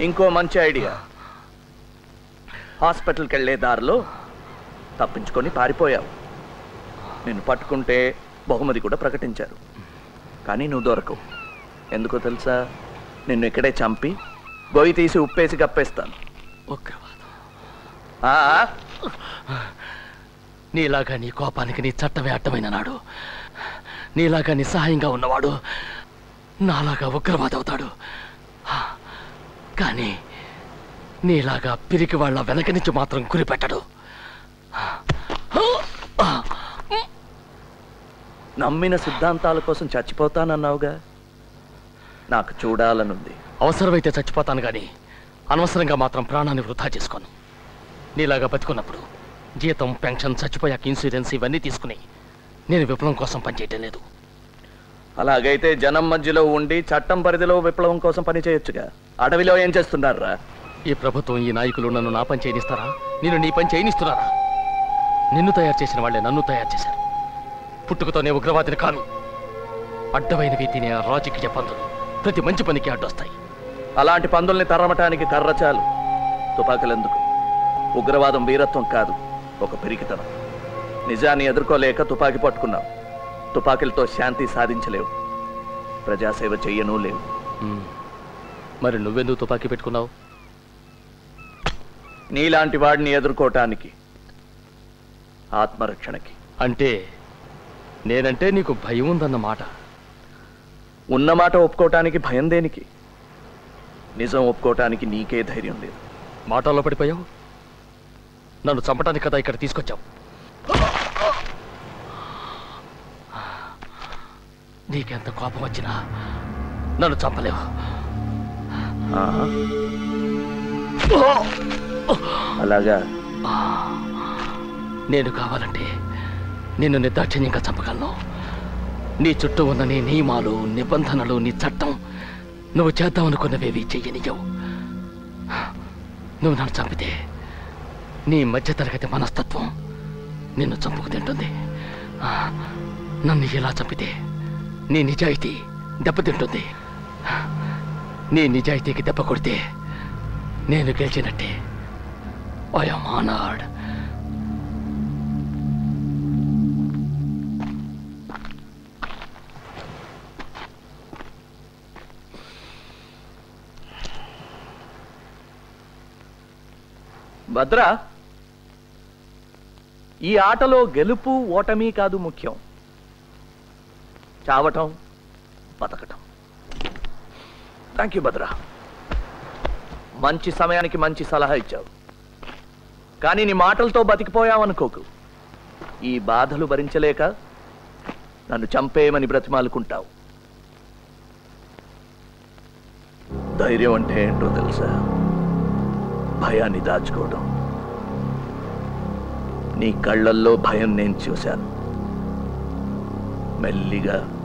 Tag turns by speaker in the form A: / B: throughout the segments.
A: ఇంకో మంచి ఐడియా. హాస్పిటల్కి వెళ్ళే దారిలో తప్పించుకొని పారిపోయావు. నేను పట్టుకుంటే బహుమతి కూడా ప్రకటించారు. కానీ నువ్వు దొరకవు. ఎందుకో తెలుసా? నిన్ను ఇక్కడే చంపి గొయ్యి తీసి ఉప్పేసి కప్పేస్తాను.
B: నీలాగా నీ కోపానికి నీ చట్టమే అడ్డమైన నాడు నీలాగా నిస్సహాయంగా ఉన్నవాడు నాలాగా ఉగ్రవాది అవుతాడు కానీ నీలాగా పిరికి వాళ్ళ వెనక నుంచి మాత్రం గురిపెట్టడు.
A: నమ్మిన సిద్ధాంతాల కోసం చచ్చిపోతానన్నావుగా? నాకు చూడాలనుంది.
B: అవసరమైతే చచ్చిపోతాను కానీ అనవసరంగా మాత్రం ప్రాణాన్ని వృధా చేసుకోను. నీలాగా బతుకున్నప్పుడు జీతం పెన్షన్ చచ్చిపోయాక ఇన్సూరెన్స్ ఇవన్నీ తీసుకుని నేను విప్లవం కోసం పనిచేయటం లేదు.
A: అలాగైతే జనం మధ్యలో ఉండి చట్టం పరిధిలో విప్లవం కోసం పని చేయొచ్చుగా అడవిలో ఏం చేస్తున్నారా?
B: ఈ ప్రభుత్వం ఈ నాయకులు నన్ను నా పని చేయనిస్తారా? నేను నీ పని చేయనిస్తున్నారా? నిన్ను తయారు చేసిన వాళ్ళే నన్ను తయారు చేశారు. పుట్టుకతోనే ఉగ్రవాదిని కాను. అడ్డమైనవి తినే ఆ రాజకీయ పందులు ప్రతి మంచి పనికి అడ్డొస్తాయి.
A: అలాంటి పందుల్ని తరమటానికి కర్ర చాలు. తుపాకులెందుకు? ఉగ్రవాదం వీరత్వం కాదు. ఒక పెరిగితనం నిజాన్ని ఎదుర్కోలేక తుపాకీ పట్టుకున్నావు. తుపాకీలతో శాంతి సాధించలేవు. ప్రజాసేవ చెయ్యను లేవు.
B: మరి నువ్వెందుకు తుపాకీ పెట్టుకున్నావు?
A: నీలాంటి వాడిని ఎదుర్కోవటానికి ఆత్మరక్షణకి.
B: అంటే నేనంటే నీకు భయం ఉందన్న మాట
A: ఉన్నమాట ఒప్పుకోవటానికి భయం దేనికి? నిజం ఒప్పుకోవటానికి నీకే ధైర్యం లేదు.
B: మాటల్లో పడిపోయావు? నన్ను చంపడానికి కదా ఇక్కడ తీసుకొచ్చావు? నీకెంత కోపం వచ్చినా నన్ను చంపలేవు.
A: అలాగా?
B: నేను కావాలంటే నిన్ను నిర్దాక్షిణ్యంగా చంపగలను. నీ చుట్టూ ఉన్న నీ నియమాలు నిబంధనలు నీ చట్టం నువ్వు చేద్దామనుకున్నవేవి చెయ్యనియవు నువ్వు నన్ను చంపితే నీ మధ్యతరగతి మనస్తత్వం నిన్ను చంపుకు తింటుంది. నన్ను ఇలా చంపితే నీ నిజాయితీ దెబ్బతింటుంది. నీ నిజాయితీకి దెబ్బ కొడితే నేను గెలిచినట్టే. ఐఎమ్ ఆనాడ్
A: భద్ర ఈ ఆటలో గెలుపు ఓటమి కాదు ముఖ్యం. చావటం బతకటం. Thank you Bhadra. మంచి సమయానికి మంచి సలహా ఇచ్చావు. కానీ నీ మాటలతో బతికిపోయావనుకోకు. ఈ బాధలు భరించలేక నన్ను చంపేయమని బ్రతిమాలుకుంటావు. ధైర్యం అంటే ఏంటో తెలుసా? భయాన్ని దాచుకోవడం. నీ కళ్ళల్లో భయం నేను చూశాను. మెల్లిగా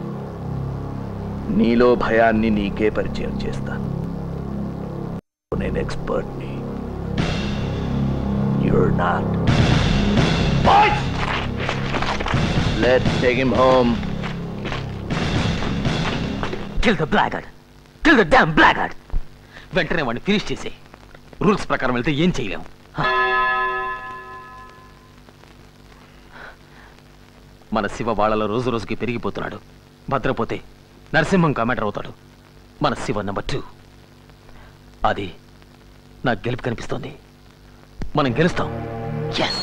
A: నీలో భయాన్ని నీకే పరిచయం చేస్తాను నేను ఎక్స్పర్ట్ని. You're not let's take him home
C: kill the blackguard kill the damn blackguard వెంటనే వాడిని ఫినిష్ చేసే. రూల్స్ ప్రకారం వెళ్తే ఏం చేయలేము మన శివ వాళ్ళలో రోజు రోజుకి పెరిగిపోతున్నాడు. భద్రపోతే నరసింహం కమాండర్ అవుతాడు. మన శివ నెంబర్ టూ. అది నాకు గెలుపు కనిపిస్తోంది. మనం గెలుస్తాం. Yes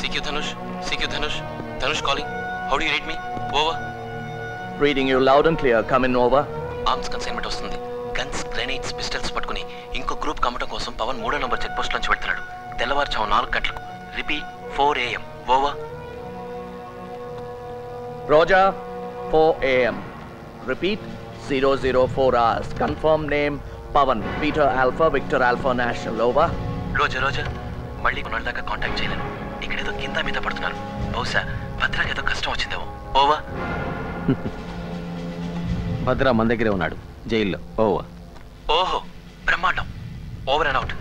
B: CQ Dhanush CQ Dhanush. Dhanush calling how do you read me over
A: reading you loud and clear come in over
B: arms consignment వస్తుంది. గన్స్ గ్రెనేడ్స్ పిస్టల్స్ పట్టుకుని ఇంకో గ్రూప్ కమ్మటం కోసం పవన్ మూడో నంబర్ చెక్ పోస్ట్ నుంచి వెళ్తున్నాడు. తెల్లవారుజాము నాలుగు గంటలకు. Repeat four AM over
A: Roger, 4 a.m. Repeat, 004 hours. Confirm name, Pavan, Peter Alpha, Victor Alpha National. Over.
B: Roja Roja. మళ్ళీ కొన్నాళ్ళ దాకా కాంటాక్ట్ చేయలేను. ఇక్కడేదో కింద మీద పడుతున్నాను బహుశా భద్రాకి ఏదో కష్టం వచ్చిందేమో. ఓవర్
C: భద్ర మన దగ్గరే ఉన్నాడు. జైల్లో. ఓవా
B: ఓహో బ్రహ్మాండం. Over and out